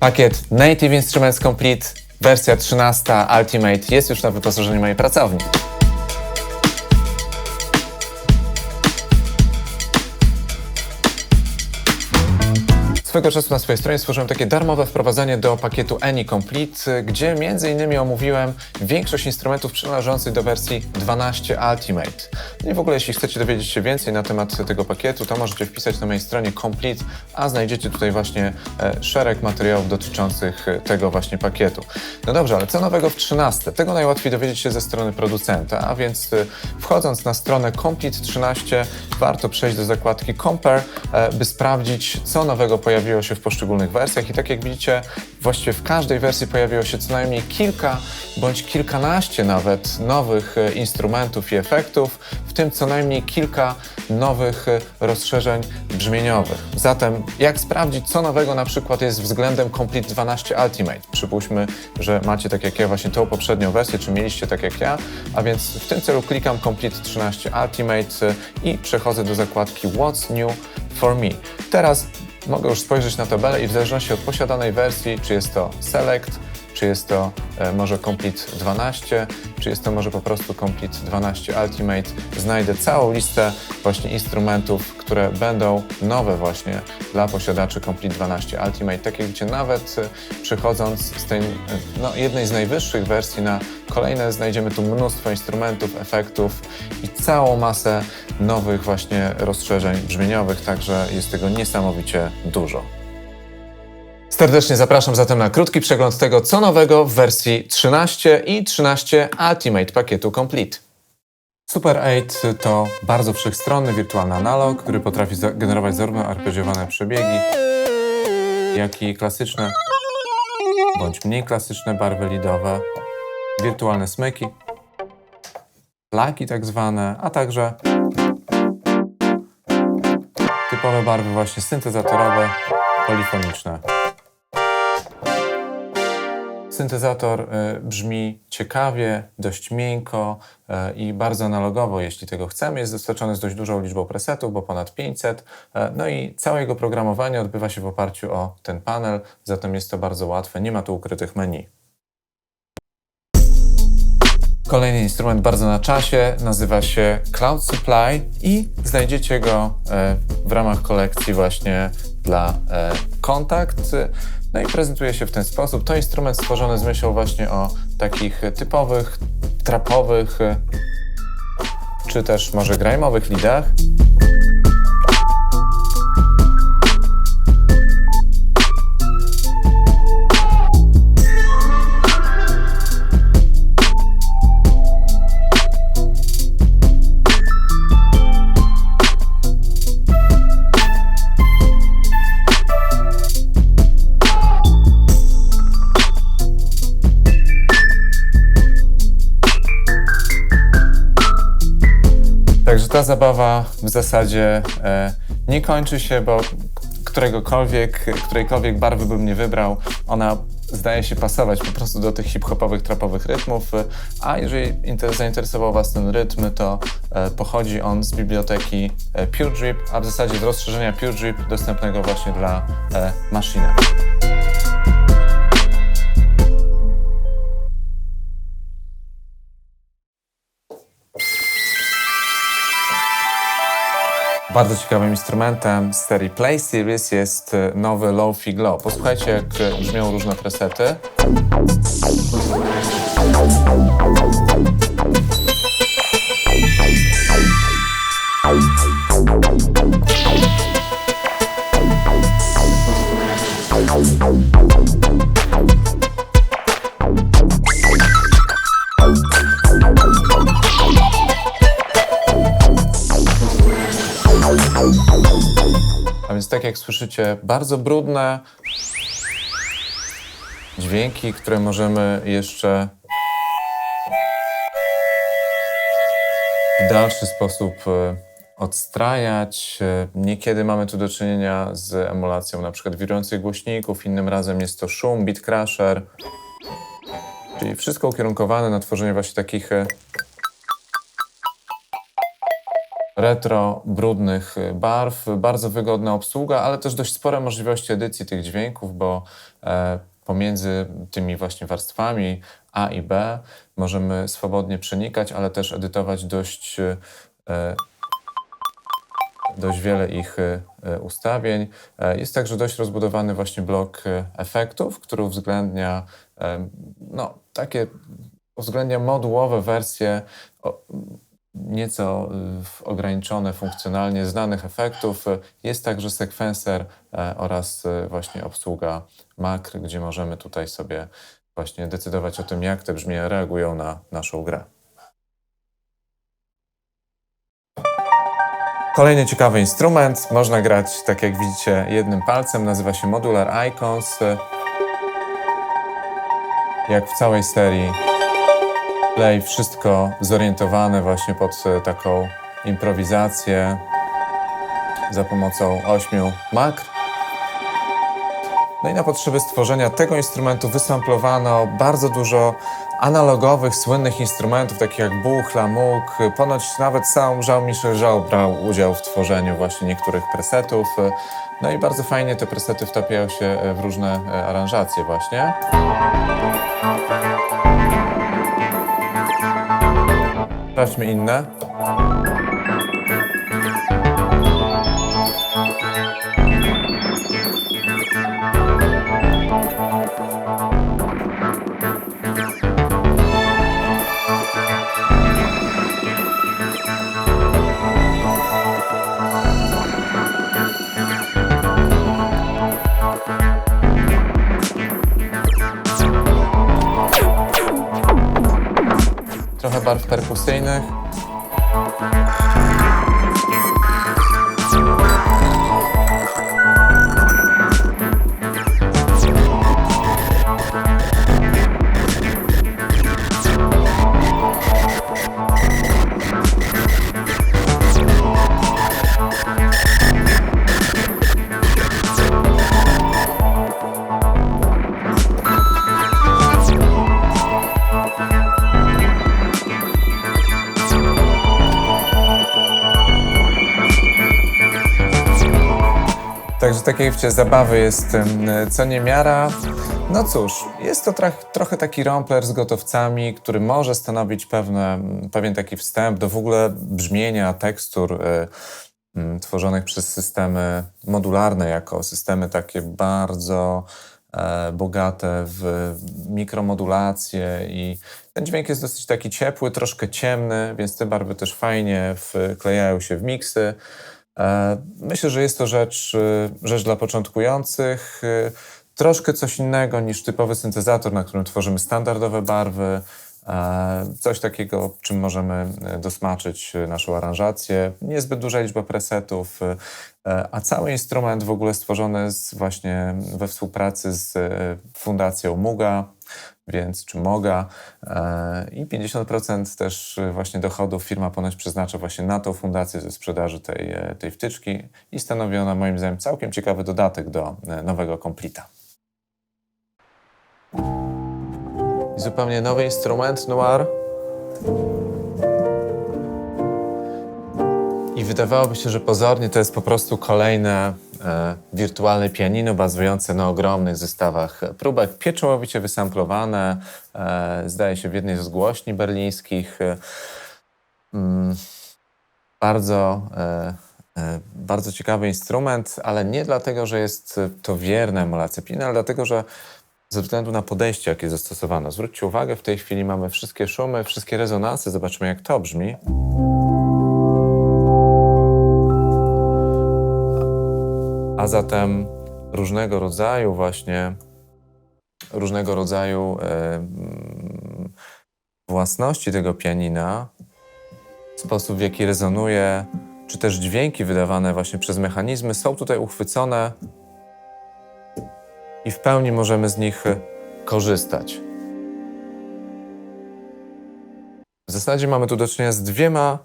Pakiet Native Instruments Complete, wersja 13 Ultimate jest już na wyposażeniu mojej pracowni. Swego czasu na swojej stronie stworzyłem takie darmowe wprowadzenie do pakietu Any Complete, gdzie innymi omówiłem większość instrumentów przynależących do wersji 12 Ultimate. No i w ogóle jeśli chcecie dowiedzieć się więcej na temat tego pakietu, to możecie wpisać na mojej stronie Complete, a znajdziecie tutaj właśnie e, szereg materiałów dotyczących e, tego właśnie pakietu. No dobrze, ale co nowego w 13? Tego najłatwiej dowiedzieć się ze strony producenta, a więc e, wchodząc na stronę Complete 13 warto przejść do zakładki Compare, by sprawdzić co nowego pojawiło się w poszczególnych wersjach i tak jak widzicie, właściwie w każdej wersji pojawiło się co najmniej kilka bądź kilkanaście nawet nowych e, instrumentów i efektów, w tym co najmniej kilka nowych e, rozszerzeń brzmieniowych. Zatem jak sprawdzić, co nowego na przykład jest względem Complete 12 Ultimate? Przypuśćmy, że macie tak jak ja właśnie tą poprzednią wersję, czy mieliście tak jak ja, a więc w tym celu klikam Complete 13 Ultimate e, i przechodzę do zakładki What's New for Me. Teraz mogę już spojrzeć na tabelę i w zależności od posiadanej wersji, czy jest to Select, czy jest to e, może Complete 12, czy jest to może po prostu Complete 12 Ultimate, znajdę całą listę właśnie instrumentów, które będą nowe właśnie dla posiadaczy Complete 12 Ultimate. Tak jak widzicie, nawet e, przechodząc z tej e, no, jednej z najwyższych wersji na kolejne, znajdziemy tu mnóstwo instrumentów, efektów i całą masę nowych właśnie rozszerzeń brzmieniowych, także jest tego niesamowicie dużo. Serdecznie zapraszam zatem na krótki przegląd tego, co nowego w wersji 13 i 13 Ultimate pakietu Complete. Super 8 to bardzo wszechstronny wirtualny analog, który potrafi generować zarówno arpeggiowane przebiegi, jak i klasyczne bądź mniej klasyczne barwy lidowe, wirtualne smyki, plaki tak zwane, a także typowe barwy właśnie syntezatorowe, polifoniczne. Syntezator y, brzmi ciekawie, dość miękko y, i bardzo analogowo, jeśli tego chcemy. Jest dostarczony z dość dużą liczbą presetów, bo ponad 500. y, No i całe jego programowanie odbywa się w oparciu o ten panel, zatem jest to bardzo łatwe. Nie ma tu ukrytych menu. Kolejny instrument bardzo na czasie nazywa się Cloud Supply i znajdziecie go e, w ramach kolekcji właśnie dla e, Kontakt. No i prezentuje się w ten sposób. To instrument stworzony z myślą właśnie o takich typowych, trapowych czy też może grajmowych lidach. Ta zabawa w zasadzie e, nie kończy się, bo któregokolwiek, którejkolwiek barwy bym nie wybrał, ona zdaje się pasować po prostu do tych hip-hopowych, trapowych rytmów. A jeżeli inter- zainteresował Was ten rytm, to e, pochodzi on z biblioteki e, Pure Drip, a w zasadzie z rozszerzenia Pure Drip dostępnego właśnie dla e. Bardzo ciekawym instrumentem z serii Play Series jest e, nowy Lo-Fi Glow. Posłuchajcie, jak e, brzmią różne presety. A jak słyszycie, bardzo brudne dźwięki, które możemy jeszcze w dalszy sposób e, odstrajać. E, Niekiedy mamy tu do czynienia z emulacją na przykład wirujących głośników, innym razem jest to szum, beat crusher. Czyli wszystko ukierunkowane na tworzenie właśnie takich retro, brudnych y, barw. Bardzo wygodna obsługa, ale też dość spore możliwości edycji tych dźwięków, bo e, pomiędzy tymi właśnie warstwami A i B możemy swobodnie przenikać, ale też edytować dość, e, dość wiele ich e, ustawień. E, Jest także dość rozbudowany właśnie blok efektów, który uwzględnia no, takie uwzględnia modułowe wersje nieco y, ograniczone funkcjonalnie znanych efektów. Jest także sekwenser e, oraz e, właśnie obsługa makr, gdzie możemy tutaj sobie właśnie decydować o tym, jak te brzmienia reagują na naszą grę. Kolejny ciekawy instrument. Można grać, tak jak widzicie, jednym palcem. Nazywa się Modular Icons. Jak w całej serii Wszystko zorientowane właśnie pod e, taką improwizację za pomocą ośmiu makr. No i na potrzeby stworzenia tego instrumentu wysamplowano bardzo dużo analogowych, słynnych instrumentów, takich jak buchla, móg. Ponoć nawet sam Jean-Michel Jarre brał udział w tworzeniu właśnie niektórych presetów. No i bardzo fajnie te presety wtapiają się e, w różne e, aranżacje właśnie. Sprawdźmy inne. Trochę barw perkusyjnych. Wiecie, zabawy jest co niemiara. No cóż, jest to trochę taki rompler z gotowcami, który może stanowić pewne, pewien taki wstęp do w ogóle brzmienia tekstur y, mm, tworzonych przez systemy modularne, jako systemy takie bardzo e, bogate w mikromodulację i ten dźwięk jest dosyć taki ciepły, troszkę ciemny, więc te barwy też fajnie wklejają się w miksy. E, Myślę, że jest to rzecz, y, rzecz dla początkujących. y, Troszkę coś innego niż typowy syntezator, na którym tworzymy standardowe barwy. e, Coś takiego, czym możemy y, dosmaczyć naszą aranżację. Niezbyt duża liczba presetów, e, a cały instrument w ogóle stworzony jest właśnie we współpracy z Fundacją Muga, więc czy Moga e, i 50% też y, właśnie dochodów firma ponoć przeznacza właśnie na tą fundację ze sprzedaży tej, e, tej wtyczki i stanowi ona moim zdaniem całkiem ciekawy dodatek do e, nowego Completa. I zupełnie nowy instrument Noir. I wydawałoby się, że pozornie to jest po prostu kolejne e, wirtualne pianino bazujące na ogromnych zestawach próbek, pieczołowicie wysamplowane, e, zdaje się w jednej z głośni berlińskich. E, mm, bardzo, e, e, bardzo ciekawy instrument, ale nie dlatego, że jest to wierna emulacja pianina, ale dlatego, że ze względu na podejście, jakie zastosowano. Zwróćcie uwagę, w tej chwili mamy wszystkie szumy, wszystkie rezonanse. Zobaczmy, jak to brzmi. A zatem różnego rodzaju właśnie, różnego rodzaju własności tego pianina, sposób w jaki rezonuje, czy też dźwięki wydawane właśnie przez mechanizmy są tutaj uchwycone i w pełni możemy z nich korzystać. W zasadzie mamy tu do czynienia z dwiema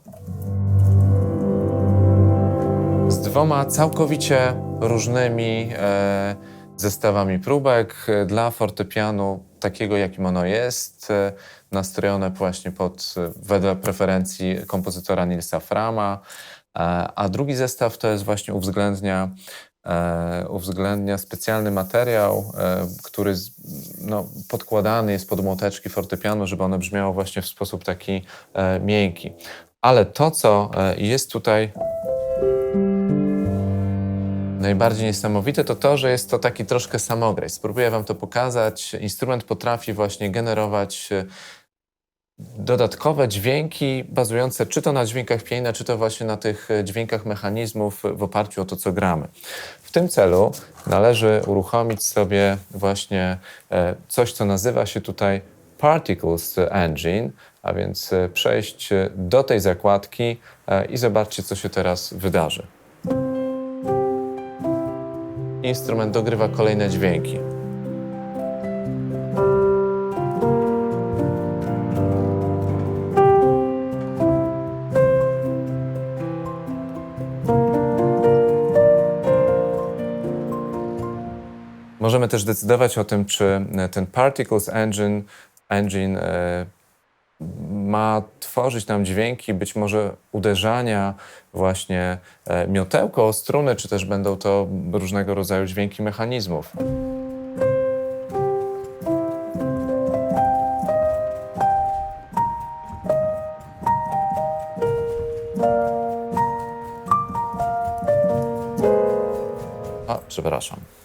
z dwoma całkowicie różnymi e, zestawami próbek dla fortepianu takiego, jakim ono jest, e, nastrojone właśnie pod, e, wedle preferencji kompozytora Nilsa Frama. a drugi zestaw to jest właśnie uwzględnia, uwzględnia specjalny materiał, który no, podkładany jest pod młoteczki fortepianu, żeby one brzmiało właśnie w sposób taki miękki. Ale to, co jest tutaj najbardziej niesamowite, to to, że jest to taki troszkę samograj. Spróbuję Wam to pokazać. Instrument potrafi właśnie generować e, dodatkowe dźwięki bazujące czy to na dźwiękach pianina, czy to właśnie na tych e, dźwiękach mechanizmów w oparciu o to, co gramy. W tym celu należy uruchomić sobie właśnie e, coś, co nazywa się tutaj Particles Engine, a więc przejść do tej zakładki i zobaczcie, co się teraz wydarzy. Instrument dogrywa kolejne dźwięki. Możemy też decydować o tym, czy ten Particles Engine, engine e, ma tworzyć nam dźwięki, być może uderzania, właśnie e, miotełko o struny, czy też będą to różnego rodzaju dźwięki mechanizmów. A, przepraszam.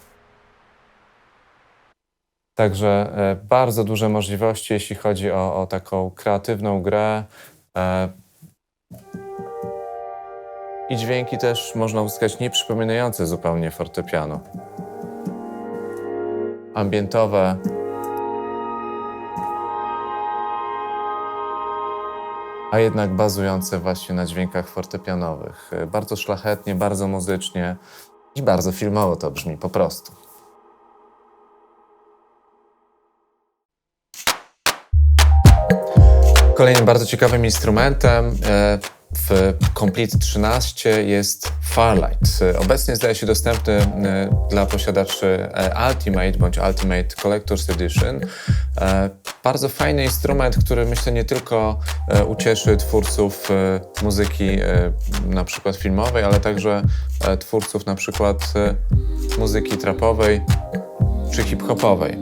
Także e, bardzo duże możliwości, jeśli chodzi o, o taką kreatywną grę. E, I dźwięki też można uzyskać nieprzypominające zupełnie fortepianu. Ambientowe. A jednak bazujące właśnie na dźwiękach fortepianowych. E, Bardzo szlachetnie, bardzo muzycznie i bardzo filmowo to brzmi po prostu. Kolejnym bardzo ciekawym instrumentem e, w Complete 13 jest Farlight. Obecnie zdaje się dostępny e, dla posiadaczy e, Ultimate bądź Ultimate Collector's Edition. Bardzo fajny instrument, który myślę nie tylko ucieszy twórców muzyki na przykład filmowej, ale także twórców na przykład muzyki trapowej czy hip-hopowej.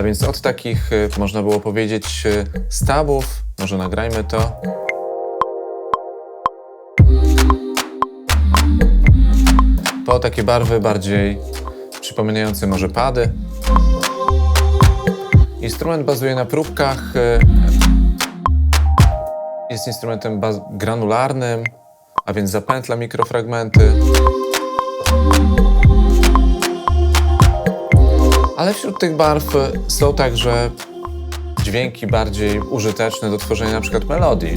A więc od takich, y, można było powiedzieć, y, stabów, może nagrajmy to. Po takie barwy bardziej przypominające może pady. Instrument bazuje na próbkach. y, Jest instrumentem granularnym, a więc zapętla mikrofragmenty. Ale wśród tych barw są także dźwięki bardziej użyteczne do tworzenia na przykład melodii.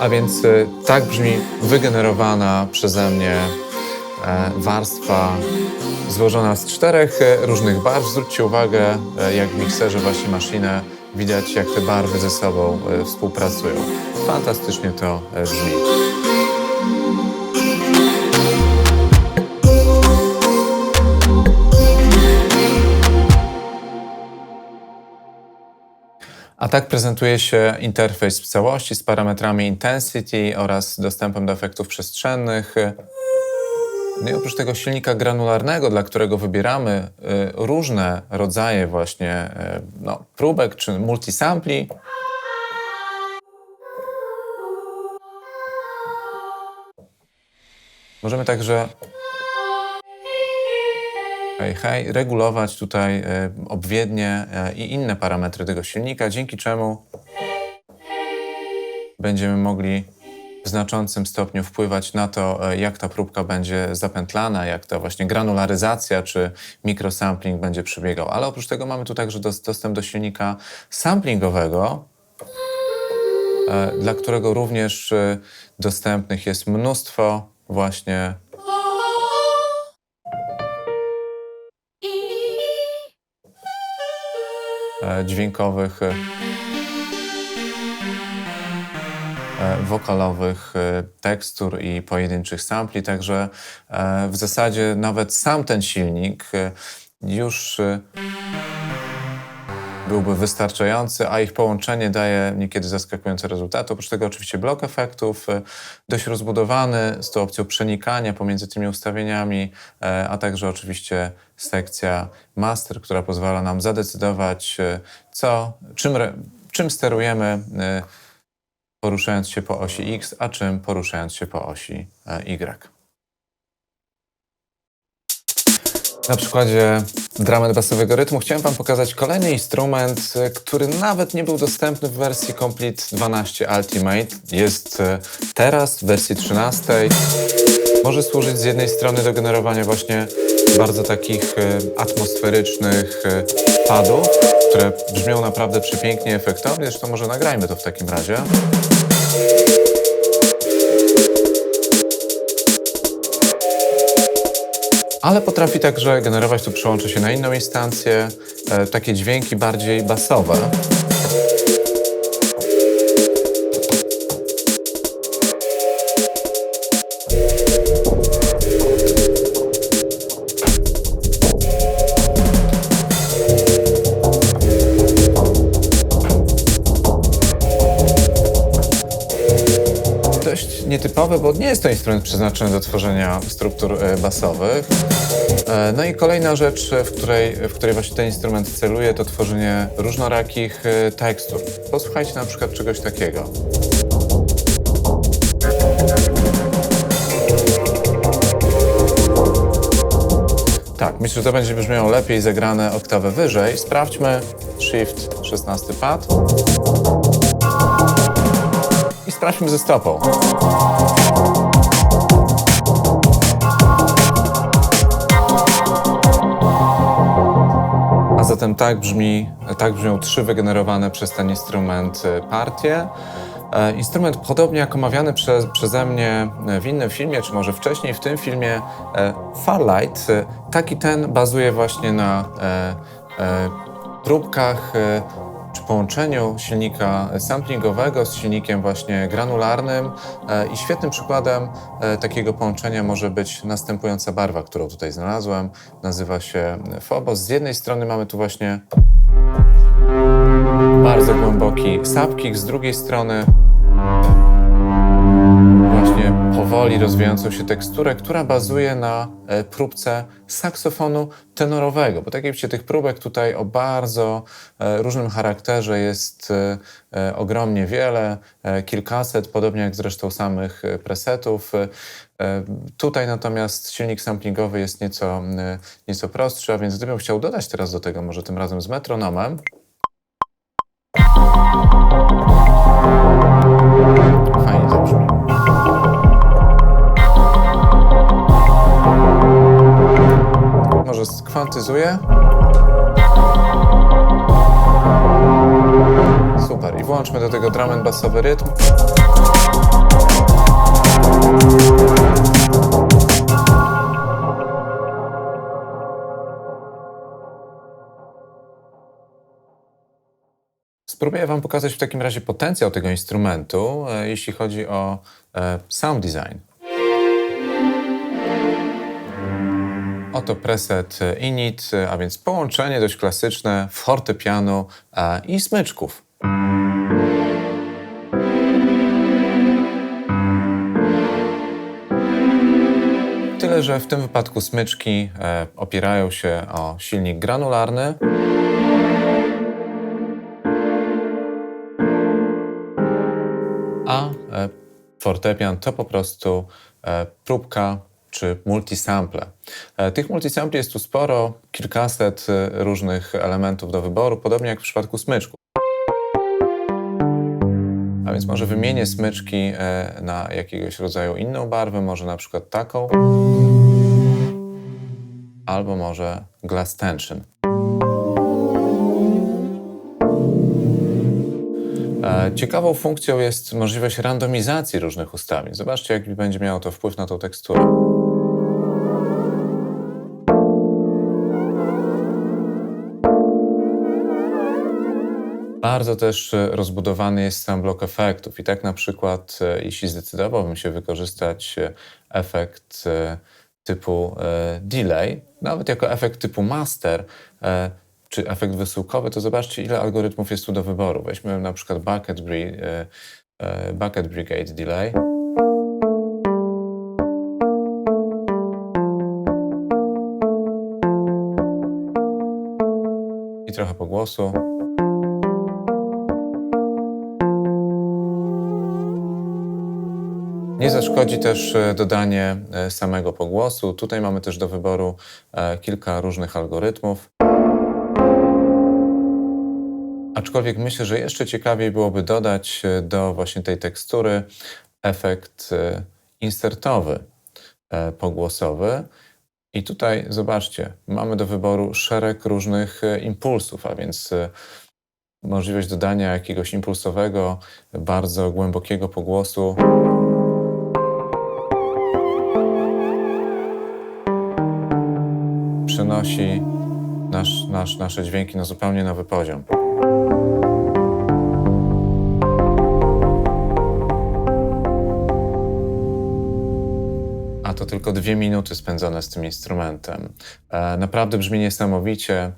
A więc y, tak brzmi wygenerowana przeze mnie warstwa złożona z czterech e, różnych barw. Zwróćcie uwagę, e, jak w mikserze właśnie maszynę widać, jak te barwy ze sobą e, współpracują. Fantastycznie to e, brzmi. A tak prezentuje się interfejs w całości z parametrami intensity oraz dostępem do efektów przestrzennych. No i oprócz tego silnika granularnego, dla którego wybieramy y, różne rodzaje właśnie y, no, próbek czy multisampli, możemy także hej, hej, regulować tutaj y, obwiednie i inne parametry tego silnika, dzięki czemu będziemy mogli w znaczącym stopniu wpływać na to, e, jak ta próbka będzie zapętlana, jak ta właśnie granularyzacja czy mikrosampling będzie przebiegał. Ale oprócz tego mamy tu także dos- dostęp do silnika samplingowego, e, dla którego również e, dostępnych jest mnóstwo właśnie dźwiękowych wokalowych, e, tekstur i pojedynczych sampli, także e, w zasadzie nawet sam ten silnik e, już e, byłby wystarczający, a ich połączenie daje niekiedy zaskakujące rezultaty. Oprócz tego oczywiście blok efektów, e, dość rozbudowany z tą opcją przenikania pomiędzy tymi ustawieniami, e, a także oczywiście sekcja master, która pozwala nam zadecydować, e, co, czym, czym sterujemy e, poruszając się po osi X, a czym poruszając się po osi e, Y. Na przykładzie drum and bassowego rytmu chciałem Wam pokazać kolejny instrument, e, który nawet nie był dostępny w wersji Complete 12 Ultimate. Jest e, teraz w wersji 13. Może służyć z jednej strony do generowania właśnie bardzo takich atmosferycznych padów, które brzmią naprawdę przepięknie, efektownie. Zresztą może nagrajmy to w takim razie. ale potrafi także generować, tu przełączy się na inną instancję, e, takie dźwięki bardziej basowe. Nietypowe, bo nie jest to instrument przeznaczony do tworzenia struktur e, basowych. E, No i kolejna rzecz, e, w której, w której właśnie ten instrument celuje, to tworzenie różnorakich tekstur. Posłuchajcie na przykład czegoś takiego. Tak, myślę, że to będzie brzmiało lepiej zagrane oktawę wyżej. Sprawdźmy Shift 16 pad. I sprawdźmy ze stopą. Zatem tak brzmi, tak brzmią trzy wygenerowane przez ten instrument e, partie. E, Instrument podobnie jak omawiany prze, przeze mnie w innym filmie, czy może wcześniej w tym filmie e, Farlight, e, taki ten bazuje właśnie na e, e, próbkach e, połączeniu silnika samplingowego z silnikiem właśnie granularnym e, i świetnym przykładem e, takiego połączenia może być następująca barwa, którą tutaj znalazłem. Nazywa się Phobos. Z jednej strony mamy tu właśnie bardzo głęboki subkick, z drugiej strony właśnie powoli rozwijającą się teksturę, która bazuje na e, próbce saksofonu tenorowego, bo tak jak tych próbek tutaj o bardzo e, różnym charakterze jest e, ogromnie wiele, kilkaset, podobnie jak zresztą samych presetów. Tutaj natomiast silnik samplingowy jest nieco, nieco prostszy, a więc gdybym chciał dodać teraz do tego, może tym razem z metronomem, Może skwantyzuję. Super. I włączmy do tego drum and bassowy rytm. Spróbuję Wam pokazać w takim razie potencjał tego instrumentu, e, jeśli chodzi o e, sound design. Oto preset init, a więc połączenie dość klasyczne fortepianu e, i smyczków. Tyle, że w tym wypadku smyczki e, opierają się o silnik granularny. a e, fortepian to po prostu próbka czy multisample. E, Tych multisampli jest tu sporo, kilkaset e, różnych elementów do wyboru, podobnie jak w przypadku smyczków. A więc może wymienię smyczki e, na jakiegoś rodzaju inną barwę, może na przykład taką, albo może glass tension. Ciekawą funkcją jest możliwość randomizacji różnych ustawień. Zobaczcie, jaki będzie miało to wpływ na tą teksturę. Bardzo też e, rozbudowany jest sam blok efektów i tak na przykład, e, jeśli zdecydowałbym się wykorzystać e, efekt typu delay, nawet jako efekt typu master, czy efekt wysyłkowy, to zobaczcie, ile algorytmów jest tu do wyboru. Weźmy na przykład bucket, e, e, bucket brigade delay. I trochę pogłosu. Nie zaszkodzi też e, dodanie samego pogłosu. Tutaj mamy też do wyboru kilka różnych algorytmów. Aczkolwiek myślę, że jeszcze ciekawiej byłoby dodać e, do właśnie tej tekstury efekt e, insertowy, e, pogłosowy. I tutaj zobaczcie, mamy do wyboru szereg różnych impulsów, a więc możliwość dodania jakiegoś impulsowego, bardzo głębokiego pogłosu. Przenosi nasz, nasz, nasze dźwięki na zupełnie nowy poziom. Tylko dwie minuty spędzone z tym instrumentem. E, naprawdę brzmi niesamowicie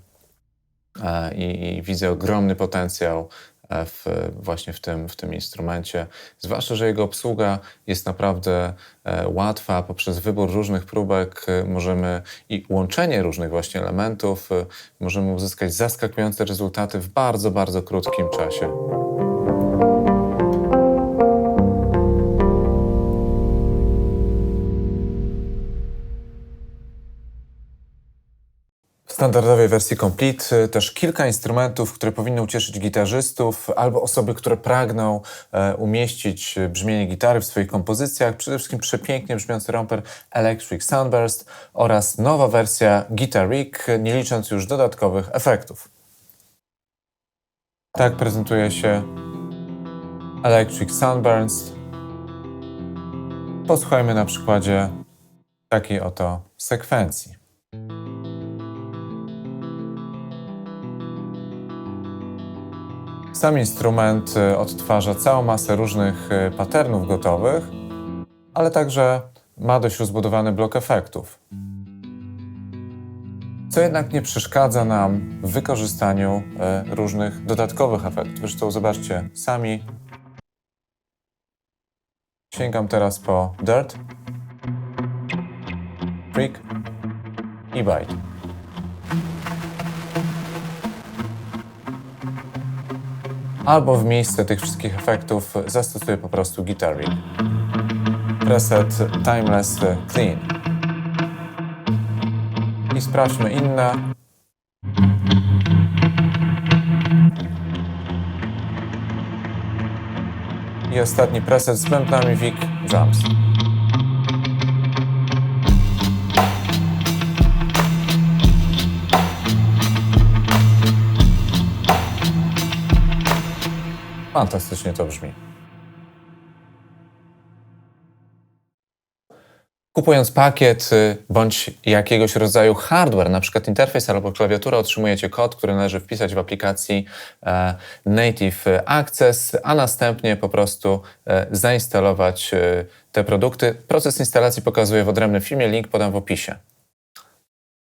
e, i, i widzę ogromny potencjał e, w, właśnie w tym, w tym instrumencie. Zwłaszcza, że jego obsługa jest naprawdę łatwa. Poprzez wybór różnych próbek możemy i łączenie różnych właśnie elementów możemy uzyskać zaskakujące rezultaty w bardzo, bardzo krótkim czasie. Standardowej wersji Complete y, też kilka instrumentów, które powinny ucieszyć gitarzystów albo osoby, które pragną e, umieścić e, brzmienie gitary w swoich kompozycjach. Przede wszystkim przepięknie brzmiący romper Electric Sunburst oraz nowa wersja Guitar Rig, nie licząc już dodatkowych efektów. Tak prezentuje się Electric Sunburst. Posłuchajmy na przykładzie takiej oto sekwencji. Sam instrument y, odtwarza całą masę różnych y, patternów gotowych, ale także ma dość rozbudowany blok efektów. Co jednak nie przeszkadza nam w wykorzystaniu y, różnych dodatkowych efektów. Zresztą zobaczcie sami. Sięgam teraz po Dirt, Freak i Bite. Albo w miejsce tych wszystkich efektów zastosuję po prostu Guitar Rig. Preset Timeless Clean. I sprawdźmy inne. I ostatni preset z bębnami Vic Drums. Fantastycznie to brzmi. Kupując pakiet y, bądź jakiegoś rodzaju hardware, przykład interfejs albo klawiaturę, otrzymujecie kod, który należy wpisać w aplikacji e, Native Access, a następnie po prostu e, zainstalować e, te produkty. Proces instalacji pokazuję w odrębnym filmie, link podam w opisie.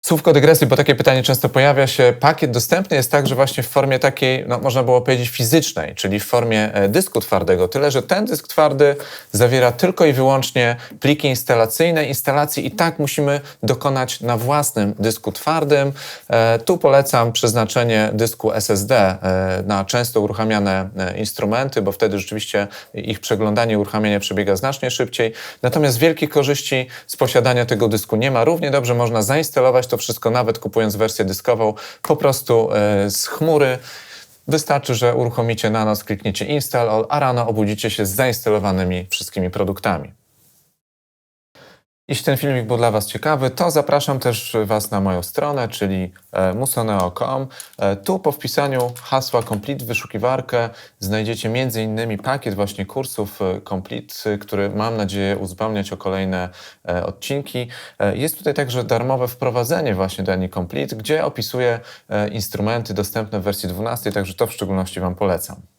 Słówko dygresji, bo takie pytanie często pojawia się. Pakiet dostępny jest także właśnie w formie takiej, no, można było powiedzieć, fizycznej, czyli w formie e, dysku twardego. Tyle, że ten dysk twardy zawiera tylko i wyłącznie pliki instalacyjne. Instalacji i tak musimy dokonać na własnym dysku twardym. E, tu polecam przeznaczenie dysku SSD e, na często uruchamiane instrumenty, bo wtedy rzeczywiście ich przeglądanie i uruchamianie przebiega znacznie szybciej. Natomiast wielkich korzyści z posiadania tego dysku nie ma. Równie dobrze można zainstalować to wszystko, nawet kupując wersję dyskową, po prostu e, z chmury. Wystarczy, że uruchomicie na noc, klikniecie install, all, a rano obudzicie się z zainstalowanymi wszystkimi produktami. Jeśli ten filmik był dla Was ciekawy, to zapraszam też Was na moją stronę, czyli e, musoneo.com. E, Tu po wpisaniu hasła Complete w wyszukiwarkę znajdziecie m.in. pakiet właśnie kursów e, Complete, który mam nadzieję uzupełniać o kolejne odcinki. Jest tutaj także darmowe wprowadzenie właśnie do AnyComplete, gdzie opisuję instrumenty dostępne w wersji 12, także to w szczególności Wam polecam.